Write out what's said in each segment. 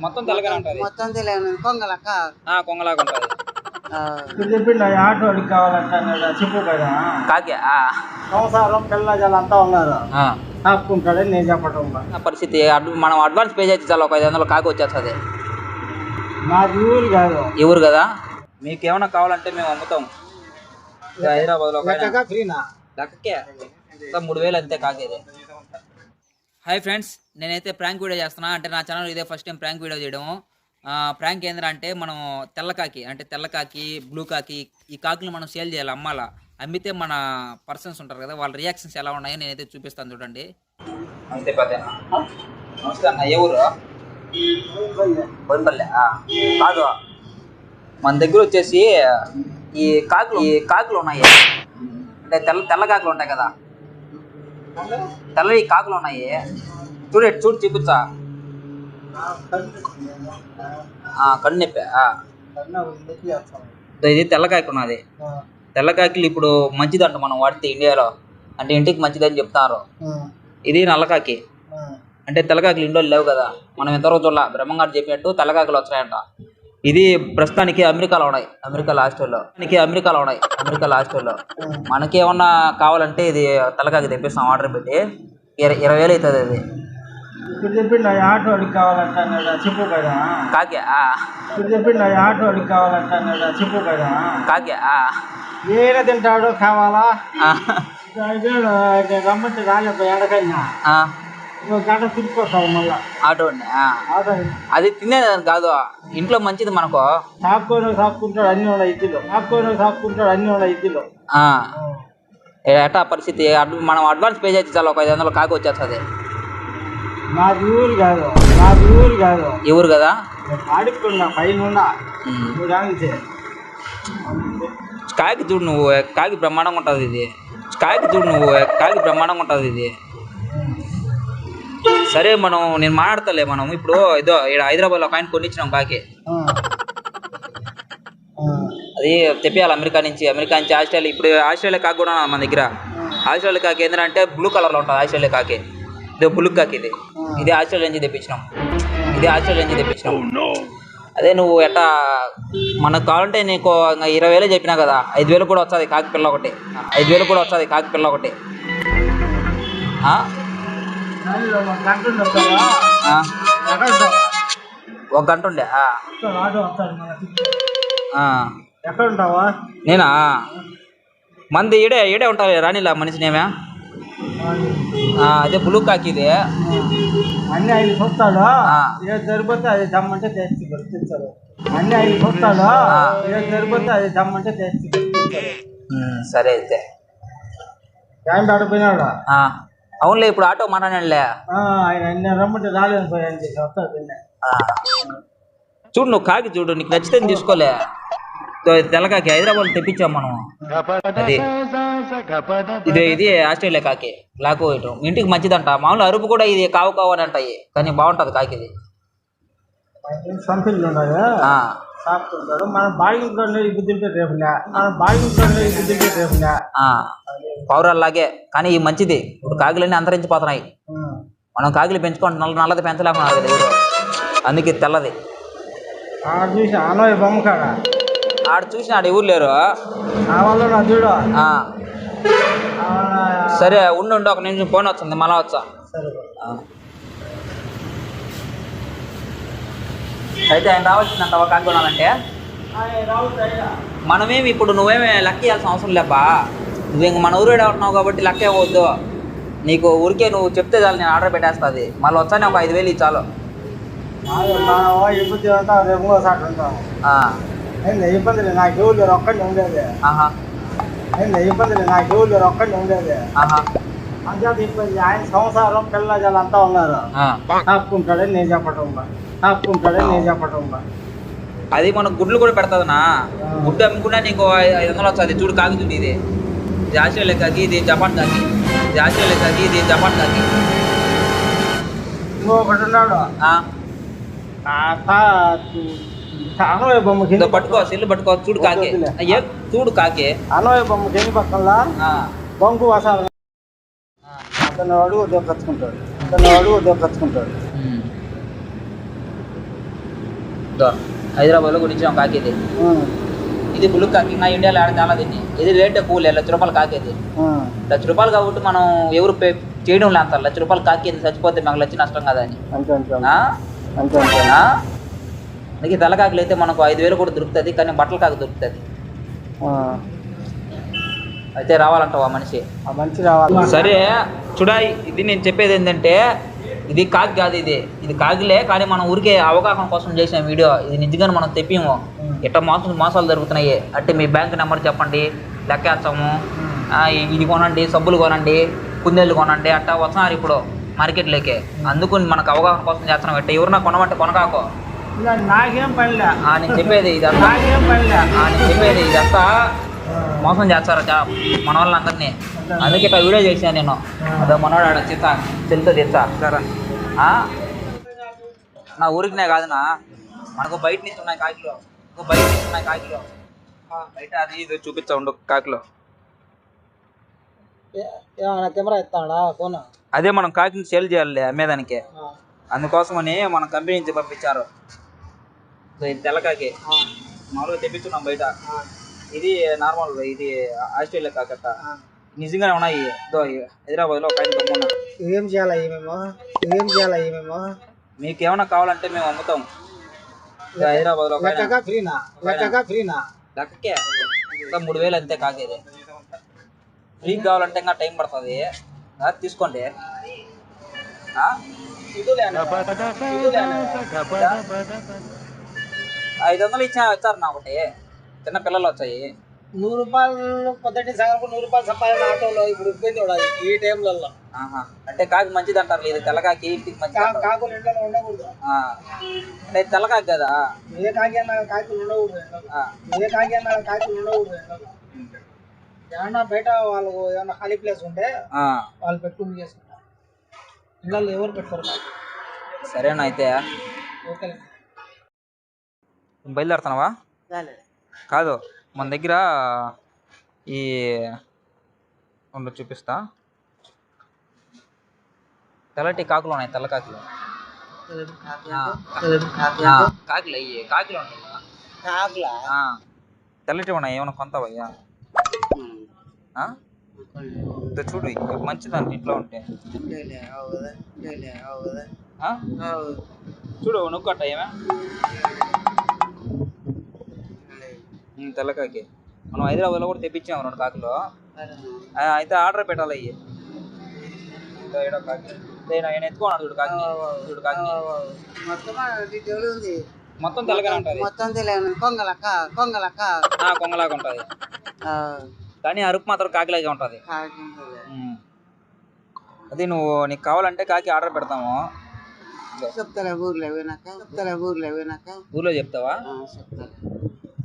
మొత్తం తెల్లగానే ఉంటుంది. మొత్తం తెలియదు కొంగలక్క ఆ, కొంగలాగా ఉంటుంది. ఆ, ఇప్పుడు చెప్పిండు ఆ ఆటోడికి కావాలంటే చెప్పు కదా. కాకి ఆ, సంసారం అంతా ఉన్నారు? ఆ. ఆపుకుంటాడని నేను చెప్పటం ఆ పరిస్థితి అడ్- మనం అడ్వాన్స్ పే చేసి చాలా ఒక ఐదు వందలు కాకి వచ్చేస్తుంది. మాది ఊరు కాదు. ఎవరు కదా? మీకు ఏమైనా కావాలంటే మేము అమ్ముతాం. హైదరాబాద్లో ఆయన- లెక్కగా ఫ్రీనా? లెక్కకే. మూడు వేలు అంతే కాకేది. హాయ్ ఫ్రెండ్స్ నేనైతే ప్రాంక్ వీడియో చేస్తున్నా. అంటే నా ఛానల్ ఇదే ఫస్ట్ టైం ప్రాంక్ వీడియో చేయడం. ప్రాంక్ ఏంటంటే మనం తెల్లకాకి అంటే తెల్లకాకి బ్లూ కాకి ఈ కాకులు మనం సేల్ చేయాలి అమ్మాలా. అమ్మితే మన పర్సన్స్ ఉంటారు కదా వాళ్ళ రియాక్షన్స్ ఎలా ఉన్నాయో నేనైతే చూపిస్తాను చూడండి. అంతే నమస్తే అన్న ఏ ఊరు? బొన్పల్లె కాదు. మన దగ్గర వచ్చేసి ఈ కాకులు ఈ కాకులు ఉన్నాయి. అంటే తెల్ల తెల్ల కాకులు ఉంటాయి కదా. తెల్ల ఈ కాకులు ఉన్నాయి. చూడు చూడు చూపించా. ఆ, కన్ను నొప్పి. ఇది తెల్ల కాకి ఉన్నది. తెల్ల కాకిలు ఇప్పుడు మంచిదంట మనం వాడితే ఇండియాలో. అంటే ఇంటికి మంచిదని చెప్తారు. ఇది నల్లకాకి అంటే తెల్లకాకులు ఇండోలు లేవు కదా. మనం ఎంతవరకు చూడాల బ్రహ్మంగారు చెప్పినట్టు తెల్లకాకులు వచ్చాయంట. ఇది ప్రస్తుతానికి అమెరికాలో ఉన్నాయి. అమెరికా హాస్టల్లో మనకి అమెరికాలో ఉన్నాయి. అమెరికా హాస్టల్లో మనకి ఏమన్నా కావాలంటే ఇది తెల్లకాకి తెప్పిస్తాం ఆర్డర్ పెట్టి. ఇర ఇరవై వేలు అవుతుంది అది. ఇప్పుడు చెప్పిండు ఆ ఆటోడికి కావాలంటే చెప్పు కదా. కాకి ఆ, ఇప్పుడు చెప్పిండు ఆ ఆటోడికి కావాలంటే చెప్పు కదా. కాకి ఆ, ఏడ తింటాడో కావాలా? రమ్మంటే రాలేపో ఎడకైనా. గంట తిరిగిపోతావు మళ్ళా. ఆటో. ఆటో అది తినేది కాదు ఇంట్లో మంచిది మనకు. సాపుకొని సాపుకుంటాడు అన్ని వాళ్ళ ఇద్దులు సాపుకొని సాపుకుంటాడు అన్ని ఇద్దులు ఆ, ఎట్టా పరిస్థితి? మనం అడ్వాన్స్ పే చేసి చాలా ఒక ఐదు వందలు కాకి వచ్చేస్తుంది. మాది ఊరు కాదు మాది ఊరు కాదు. ఎవరు కదా? ఆడుకున్నా పైన కాకి చూడు నువ్వు కాకి బ్రహ్మాండంగా ఉంటుంది ఇది. కాకి చూడు నువ్వు కాకి బ్రహ్మాండంగా ఉంటుంది ఇది. సరే మనం నేను మాట్లాడతలే మనం. ఇప్పుడు ఏదో ఇక్కడ హైదరాబాద్లో ఒక ఆయన కొనిచ్చినాం కాకి. అది తెప్పియాలి అమెరికా నుంచి. అమెరికా నుంచి ఆస్ట్రేలియా ఇప్పుడు ఆస్ట్రేలియా కాకి కూడా మన దగ్గర. ఆస్ట్రేలియా కాకి ఏంటంటే బ్లూ కలర్లో ఉంటుంది ఆస్ట్రేలియా కాకి. ఇది బ్లూ కాకి ఇది. ఇది ఆస్ట్రేలియా నుంచి తెప్పించినాం. ఇది ఆస్ట్రేలియా నుంచి తెప్పించినాం. అదే నువ్వు ఎట్టా మనకు కావాలంటే నీకు ఇంకా ఇరవై వేలు చెప్పినా కదా ఐదు వేలు కూడా వస్తుంది కాకి పిల్ల ఒకటి. ఐదు వేలు కూడా వస్తుంది కాకి పిల్ల ఒకటి. ఒక గంట ఉండే ఆ. నేనా? మంది ఈడే ఈడే ఉంటారు రానిలా మనిషినేమే నేమే? అదే బ్లూ కాకి ఇది. అన్ని ఐదు చూస్తాడు. ఏది సరిపోతే అది దమ్మంటే తెచ్చి తెచ్చారు అన్ని ఐదు చూస్తాడు. ఏది సరిపోతే అది దమ్మంటే తెచ్చి ఉమ్, సరే అయితే. ఏం ఆడిపోయినాడు ఆ, అవునులే ఇప్పుడు ఆటో మాట్లాడండిలే ఆ, ఆయన అన్ని రమ్మంటే రాలేని పోయాను చెప్పి వస్తాడు ఆ. చూడు నువ్వు కాకి చూడు నీకు నచ్చితే తీసుకోలే. తెల్లకాకి హైదరాబాద్ తెప్పించాం మనం. అది. ఇది ఇది ఆస్ట్రేలియా కాకి. బ్లాక్ వైట్ ఇంటికి మంచిదంట. మామూలు అరుపు కూడా ఇది కావు కావు అని అంటాయి. కానీ బాగుంటది కాకి ఇది ఉన్నాయా? మనం తింటే రేపులే మనం తింటే రేపులే. పౌరాల్లాగే. కానీ ఇది మంచిది. ఇప్పుడు కాకులన్నీ అంతరించిపోతున్నాయి. మనం కాకులు పెంచుకుంటే నల్ల నల్లది పెంచలేకున్నారు కదా ఎవరు. అందుకే తెల్లది. చూసి అనోయ్ బొమ్మ కాడ? ఆడ చూసిన ఆడ ఎవరు లేరు? చూడు. సరే ఉండు ఉండు ఒక నిమిషం ఫోన్ వచ్చింది మళ్ళా వచ్చా. అయితే ఆయన రావాల్సిందంట ఒక కొనాలంటే మనమేమి ఇప్పుడు నువ్వేమి లెక్క ఇవ్వాల్సిన అవసరం లేపా నువ్వు ఇంక మన ఊరు ఉంటున్నావు కాబట్టి లెక్క ఇవ్వద్దు నీకు ఊరికే నువ్వు చెప్తే చాలు నేను ఆర్డర్ పెట్టేస్తుంది. మళ్ళీ వచ్చానే ఒక ఐదు వేలు ఇచ్చి మనం ఇబ్బంది లేదు నాకు ఎవరు లేరు ఒక్కడిని ఉండేది. ఏంది ఇబ్బంది లేదు నాకు ఎవరు లేరు ఒక్కడిని ఉండేది. ఆహా. అంతే ఇబ్బంది ఆయన సంసారం పిల్లలు అంతా ఉన్నారు. ఆ. ఆపుకుంటాడని నేను చెప్పటం. ఆపుకుంటాడని నేను చెప్పటం. అది మనకు గుడ్లు కూడా పెడతాదనా గుడ్డు అమ్ముకున్నా నీకు ఐదు వందలు వస్తుంది. చూడు చూడు ఇది. ఇది ఆస్ట్రేలియా కాకి ఇది జపాన్ కాకి. ఇది ఆస్ట్రేలియా కాకి ఇది జపాన్ కాకి. ఇంకొకటి ఉన్నాడు. అనవయ బొమ్మకి పట్టుకో సెల్లు పట్టుకో చూడు కాకి. అయ్యే చూడు కాకి. అనవయ బొమ్మకి ఎన్ని పక్కల ఆ, బొంకు వసాలు. అతను అడుగు దొక్కచ్చుకుంటాడు అతను అడుగు దొక్కచ్చుకుంటాడు ఉమ్. ఇదో హైదరాబాద్లో కొనిచ్చాం కాకి ఇది ఇది బుల్ కాకి ఇంకా ఇండియాలో ఆడ చాలా దీన్ని. ఇది రేట్ లేదు లక్ష రూపాయలు కాకి ఇది లక్ష రూపాయలు కాబట్టి మనం ఎవరు చేయడం లేదు లక్ష రూపాయలు కాకి ఇది చచ్చిపోతే మాకు లక్ష నష్టం కదా అని. అంతే అంతే? అంతే. అంతే? అందుకే తెల్లకాకులు అయితే మనకు ఐదు వేలు కూడా దొరుకుతుంది కానీ బట్టల కాకు దొరుకుతుంది. అయితే రావాలంటావు ఆ మనిషి? ఆ మంచి రావాలి. సరే చూడాయి ఇది నేను చెప్పేది ఏంటంటే ఇది కాకి కాదు ఇది. ఇది కాకిలే కానీ మనం ఊరికే అవగాహన కోసం చేసిన వీడియో. ఇది నిజంగానే మనం తెప్పిము. ఇట్లా మోసం మోసాలు జరుగుతున్నాయి. అంటే మీ బ్యాంక్ నెంబర్ చెప్పండి లెక్కేస్తాము. ఇది కొనండి సబ్బులు కొనండి కుందేళ్ళు కొనండి అట్టా వస్తున్నారు ఇప్పుడు మార్కెట్లోకి. అందుకు మనకు అవగాహన కోసం చేస్తున్నాం. ఇట్లా ఎవరన్నా కొనమంటే కొనకాకో. నాకేం పనిలే. ఆ, నేను చెప్పేది ఇదంతా. నాకేం పనిలే. ఆ, నేను చెప్పేది ఇదంతా మోసం చేస్తారు మన వాళ్ళందరినీ అందుకే ఇట్లా వీడియో చేశాను నేను. అదో మనోడు ఆడ చిత్త చెల్లితో తెచ్చా సరే. ఆ? నా ఊరికినే కాదునా? మనకు బయట నుంచి ఉన్నాయి కాకిలో. బయట నుంచి ఉన్నాయి కాకిలో. బయట అది ఇది చూపించా ఉండు కాకిలో. కెమెరా ఎత్తాడా? ఫోన్? అదే మనం కాకిని సేల్ చేయాలి అమ్మేదానికి. అందుకోసమని మన కంపెనీ నుంచి పంపించారు. తెల్లకాకి మామూలుగా తెప్పించున్నాం బయట ఇది నార్మల్ ఇది ఆస్ట్రేలియా కాకట్ట నిజంగానే ఉన్నాయి హైదరాబాద్లో ఒక ఏం చేయాలా ఏమేమో ఏం చేయాలా ఏమేమో మీకు ఏమైనా కావాలంటే మేము అమ్ముతాం హైదరాబాద్లో లెక్కగా ఫ్రీనా లెక్కగా ఫ్రీనా లెక్కకే ఇంకా మూడు వేలు అంతే కాకేది ఫ్రీ కావాలంటే ఇంకా టైం పడుతుంది తీసుకోండి ఆ? ఐదు వందలు ఇచ్చా ఇచ్చారు నా ఒకటి చిన్న పిల్లలు వచ్చాయి నూరు రూపాయలు పొద్దుటి సగం నూరు రూపాయలు సంపాదన ఆటోలో ఇప్పుడు ఇబ్బంది చూడాలి ఈ టైంలలో. అంటే కాకి మంచిది అంటారు ఇది తెల్లకాకి ఇంటికి మంచిది. కాకులు ఎండలో ఉండకూడదు. అంటే తెల్లకాకి కదా ఏ కాకి అన్నా కాకులు ఉండకూడదు. ఏ కాకి అన్నా కాకులు ఉండకూడదు ఏమన్నా బయట వాళ్ళు ఏమన్నా ఖాళీ ప్లేస్ ఉంటే ఆ. వాళ్ళు పెట్టుకుని చేసుకుంటారు ఇళ్ళల్లో ఎవరు పెట్టుకోరు. సరేనా అయితే ఓకే బయలుదేరుతున్నావా? కాదు మన దగ్గర ఈ ఉండు చూపిస్తా. తెల్లటి కాకులు ఉన్నాయి తెల్ల కాకులు. కాకులు అయ్యి కాకులు ఉన్నాయి. తెల్లటి ఉన్నాయి ఏమైనా కొంతవయ్యా చూడు మంచిదండి ఇంట్లో ఉంటే. చూడు నువ్వు ఏమే లే. ఉమ్, తెల్లకాకి. మనం హైదరాబాద్లో కూడా తెప్పించాము రెండు కాకులు. అయితే ఆర్డర్ పెట్టాలి అయ్యి. చూడు కాకి. చూడు కాకి. మొత్తం ఉంటుంది. మొత్తం కొంగలక్క కొంగలాగా ఉంటుంది. కానీ అరుపు మాత్రం కాకిలాగే ఉంటుంది. అది నువ్వు నీకు కావాలంటే కాకి ఆర్డర్ పెడతాము. ఇదో, చెప్తాలే ఊర్లో పోయినాక? ఊర్లో పోయినాక? ఊర్లో చెప్తావా?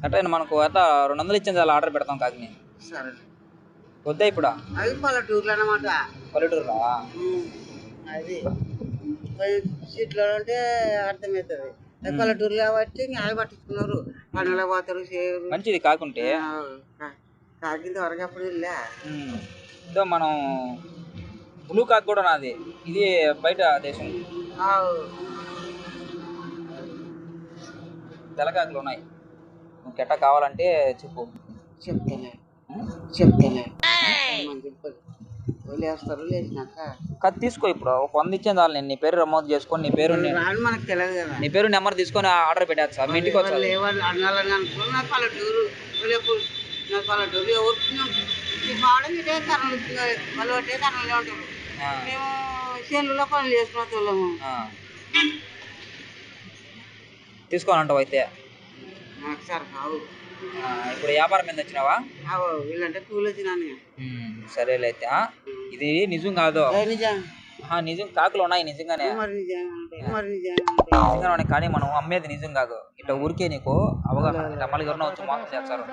అంటే మనకు అట్లా రెండు వందలు ఇచ్చిన చాలా ఆర్డర్ పెడతాం కాకిని సరే వద్దా ఇప్పుడు? అవి పల్లెటూర్లు అన్నమాట పల్లెటూరులో అది. సీట్లో ఉంటే అర్థమవుతుంది అది పల్లెటూర్లు కాబట్టి అవి పట్టించుకున్నారు. పనులు పోతారు మంచిది కాకుంటే. ఆ, కా- కాకింత వరకు అప్పుడు వెళ్ళా ఉమ్. ఇదో మనం బ్లూ కాక్ కూడా నాది. ఇది బయట దేశం. ఆవు. తెల్లకాకులు ఉన్నాయి. ఎట్టా కావాలంటే చెప్పు. చెప్తాలే. వదిలేస్తారు లేచినాక కత్తి తీసుకో ఇప్పుడు. ఒక వంద ఇచ్చేది చాలు నేను. నీ పేరు నమోదు చేసుకొని నీ పేరు నీ- రాని మనకు తెలియదు కదా. నీ పేరు నెంబర్ తీసుకొని ఆర్డర్ పెట్టేస్తా మీ ఇంటికి వచ్చా వాళ్ళు ఎవరు అన్నాలని అనుకున్నా నాకు పల్లెటూరు. వెళ్ళేప్పుడు నాకు పల్లెటూరు ఎవరు ఈ పాడం ఇటే కర్నూలు వాళ్ళు ఒకటే కర్నూలు ఉంటారు. మేము చేనులో పనులు చేసుకున్న వాళ్ళము. తీసుకోనంటావు అయితే. నాకు సార్ కావు ఇప్పుడు వ్యాపారం మీద వచ్చినావా? వీళ్ళంటే కూలి వచ్చినాను సరేలే అయితే? ఇది నిజం కాదు. ఏ నిజం? కాకులు ఉన్నాయి నిజంగానే. నిజంగానే ఉన్నాయి కానీ మనం అమ్మేది నిజం కాదు. ఇట్లా ఊరికే నీకు అవగాహన మళ్ళీ ఎవరినో వచ్చి మోసం చేస్తారు.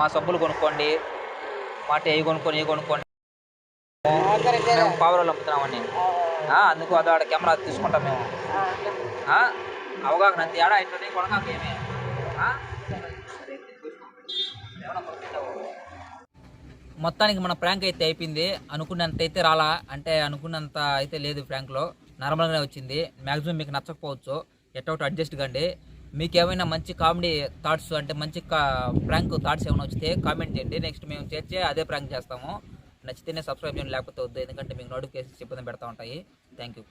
మా సబ్బులు కొనుక్కోండి మా టీ కొనుక్కొని కొనుక్కోండి మేము పావురాలు అమ్ముతున్నామని ఆ, అందుకు అదో ఆడ కెమెరా తీసుకుంటాం మేము. ఆ? అవగాహన అంతే. ఆడ ఇట్లా నీ కొనకాక ఏమి? ఆ? మొత్తానికి మన ప్రాంక్ అయితే అయిపోయింది. అనుకున్నంత అయితే రాలా. అంటే అనుకున్నంత అయితే లేదు ప్రాంక్లో. నార్మల్గానే వచ్చింది. మ్యాక్సిమం మీకు నచ్చకపోవచ్చు. ఎట్ట అడ్జస్ట్ కండి. మీకు ఏమైనా మంచి కామెడీ థాట్స్ అంటే మంచి ప్రాంక్ థాట్స్ ఏమైనా వచ్చితే కామెంట్ చేయండి. నెక్స్ట్ మేము చేర్చే అదే ప్రాంక్ చేస్తాము. నచ్చితేనే సబ్స్క్రైబ్ చేయండి లేకపోతే వద్దు. ఎందుకంటే మీకు నోటిఫికేషన్స్ ఇబ్బంది పెడతా ఉంటాయి. Thank you